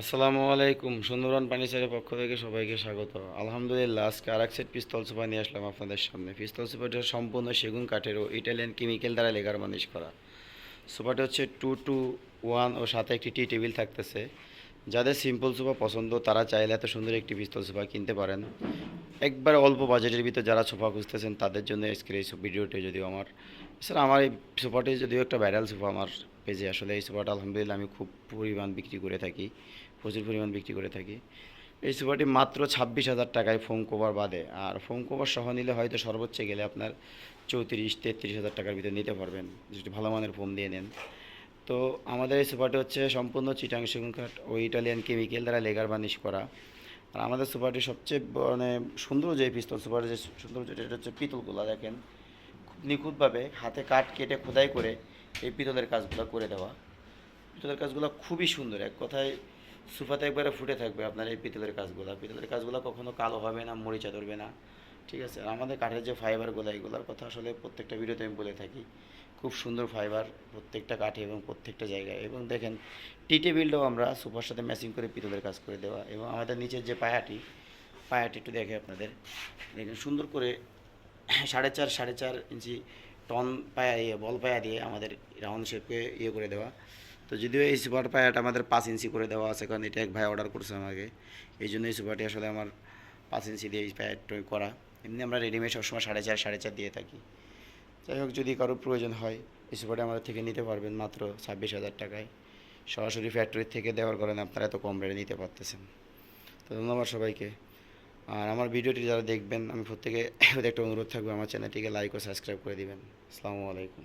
আসসালামু আলাইকুম, সুন্দরবন পানিসারের পক্ষ থেকে সবাইকে স্বাগত। আলহামদুলিল্লাহ, আজকে আর এক সেট পিস্তল সোফা নিয়ে আসলাম আপনাদের সামনে। পিস্তল সোফাটা সম্পূর্ণ সেগুন কাঠের ও ইটালিয়ান কেমিক্যাল দ্বারা লেগার মানিশ করা। সোফাটি হচ্ছে টু টু ওয়ান ও সাথে একটি টি টেবিল থাকতেছে। যাদের সিম্পল সোফা পছন্দ, তারা চাইলে এত সুন্দর একটি পিস্তল সোফা কিনতে পারেন। একবার অল্প বাজেটের ভিতরে যারা সোফা খুঁজতেছেন, তাদের জন্য আজকের এই ভিডিওটি যদিও আমার স্যার, আমার এই সোফাটি যদিও একটা ভাইরাল সোফা আমার পেজে, আসলে এই সোফাটা আলহামদুলিল্লাহ আমি খুব পরিমাণ বিক্রি করে থাকি, প্রচুর পরিমাণ বিক্রি করে থাকি। এই সোফাটি মাত্র ছাব্বিশ হাজার টাকায় ফোম কভার বাদে, আর ফোম কভার সহ নিলে হয়তো সর্বোচ্চ গেলে আপনার চৌত্রিশ, তেত্রিশ হাজার টাকার ভিতরে নিতে পারবেন, যদি ভালো মানের ফোম দিয়ে নেন। তো আমাদের এই সোফাটি হচ্ছে সম্পূর্ণ চিটাং সেগুন কাঠ ও ইটালিয়ান কেমিক্যাল দ্বারা লেগার বার্নিশ করা। আর আমাদের সুপারটি সবচেয়ে মানে সুন্দর যে পিস্তল, সুপারটি যে সুন্দর যেটা এটা হচ্ছে পিতলগুলো দেখেন, খুব নিখুঁতভাবে হাতে কাঠ কেটে খোদাই করে এই পিতলের কাজগুলো করে দেওয়া। পিতলের কাজগুলো খুবই সুন্দর, এক কথায় সুফাতে একবারে ফুটে থাকবে আপনার এই পিতলের কাজগুলো। পিতলের কাজগুলো কখনো কালো হবে না, মরিচা ধরবে না। ঠিক আছে আমাদের কাঠের যে ফাইবারগুলো এগুলোর কথা আসলে প্রত্যেকটা ভিডিওতে আমি বলে থাকি। খুব সুন্দর ফাইবার প্রত্যেকটা কাঠে এবং প্রত্যেকটা জায়গায়। এবং দেখেন টি টেবিলটাও আমরা সোফার সাথে ম্যাচিং করে পিতলের কাজ করে দেওয়া। এবং আমাদের নিচের যে পায়াটি পায়াটি একটু দেখে আপনাদের। দেখেন, সুন্দর করে সাড়ে চার সাড়ে চার ইঞ্চি টন পায়া ইয়ে বল পায়া দিয়ে আমাদের রাউন্ড শেপকে ইয়ে করে দেওয়া। তো যদিও এই সুপার পায়াটা আমাদের পাঁচ ইঞ্চি করে দেওয়া আছে, কারণ এটা এক ভাই অর্ডার করছে আমাকে। এই জন্য এই সুপারটি আসলে আমার পাঁচ ইঞ্চি দিয়ে এই পায়াটা করা। এমনি আমরা রেডিমেড সবসময় সাড়ে চার সাড়ে চার দিয়ে থাকি। যাই হোক, যদি কারোর প্রয়োজন হয় স্পোর্টে আমাদের থেকে নিতে পারবেন মাত্র ছাব্বিশ হাজার টাকায়। সরাসরি ফ্যাক্টরি থেকে দেওয়ার কারণে আপনারা এত কম রেটে নিতে পারতেছেন। তো ধন্যবাদ সবাইকে। আর আমার ভিডিওটি যারা দেখবেন, আমি প্রত্যেকে একটা অনুরোধ থাকবে, আমার চ্যানেলটিকে লাইক ও সাবস্ক্রাইব করে দিবেন। আসসালামু আলাইকুম।